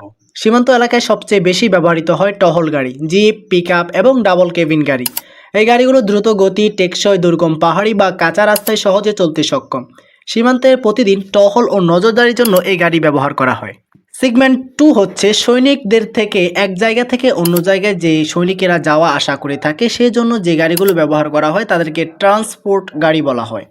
জানব সীমান্ত এলাকায় সবচেয়ে বেশি ব্যবহৃত হয় টহল গাড়ি, জিপ পিক এবং ডাবল কেবিন গাড়ি। এই গাড়িগুলো দ্রুত গতি, টেকসই, দুর্গম পাহাড়ি বা কাঁচা রাস্তায় সহজে চলতে সক্ষম। সীমান্তে প্রতিদিন টহল ও নজরদারির জন্য এই গাড়ি ব্যবহার করা হয়। সেগমেন্ট টু হচ্ছে সৈনিকদের থেকে এক জায়গা থেকে অন্য জায়গায় যে সৈনিকেরা যাওয়া আসা করে থাকে সেই জন্য যে গাড়িগুলো ব্যবহার করা হয় তাদেরকে ট্রান্সপোর্ট গাড়ি বলা হয়।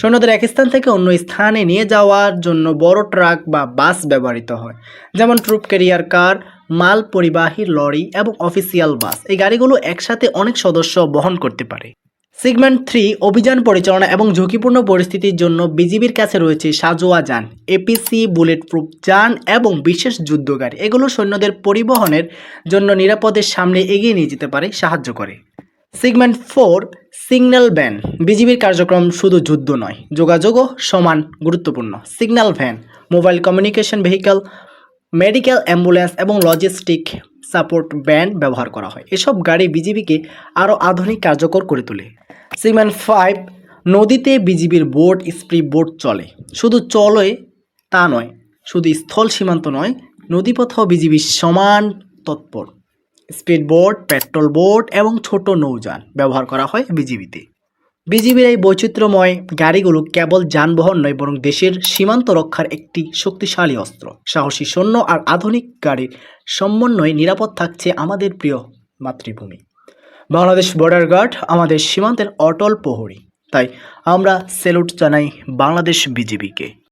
সৈন্যদের এক স্থান থেকে অন্য স্থানে নিয়ে যাওয়ার জন্য বড় ট্রাক বা বাস ব্যবহৃত হয়। যেমন ট্রুপ ক্যারিয়ার কার, মাল পরিবাহী লরি এবং অফিসিয়াল বাস। এই গাড়িগুলো একসাথে অনেক সদস্য বহন করতে পারে। সিগমেন্ট থ্রি, অভিযান পরিচালনা এবং ঝুঁকিপূর্ণ পরিস্থিতির জন্য বিজিবির কাছে রয়েছে সাজোয়া যান, এপিসি বুলেট প্রুফ যান এবং বিশেষ যুদ্ধ গাড়ি। এগুলো সৈন্যদের পরিবহনের জন্য নিরাপদের সামনে এগিয়ে নিয়ে যেতে পারে, সাহায্য করে। Segment four, signal van. বিজিবির কার্যক্রম শুধু যুদ্ধ নয়, যোগাযোগও সমান গুরুত্বপূর্ণ। Signal van, mobile communication vehicle medical ambulance এবং লজিস্টিক সাপোর্ট ব্যান্ড ব্যবহার করা হয়। এসব গাড়ি বিজিবিকে আরও আধুনিক, কার্যকর করে তোলে। সেগমেন্ট ফাইভ, নদীতে বিজিবির বোট, স্প্রি বোট চলে। শুধু চলে তা নয়, শুধু স্থল সীমান্ত নয়, নদীপথেও বিজিবি সমান তৎপর। স্পিড বোট পেট্রোল বোট এবং ছোট নৌযান ব্যবহার করা হয় বিজিবিতে। বিজিবির এই বৈচিত্র্যময় গাড়িগুলো কেবল যানবাহন নয়, বরং দেশের সীমান্ত রক্ষার একটি শক্তিশালী অস্ত্র। সাহসী সৈন্য আর আধুনিক গাড়ির সমন্বয়ে নিরাপদ থাকছে আমাদের প্রিয় মাতৃভূমি। বাংলাদেশ বর্ডার গার্ড আমাদের সীমান্তের অটল প্রহরী। তাই আমরা স্যালুট জানাই বাংলাদেশ বিজিবিকে।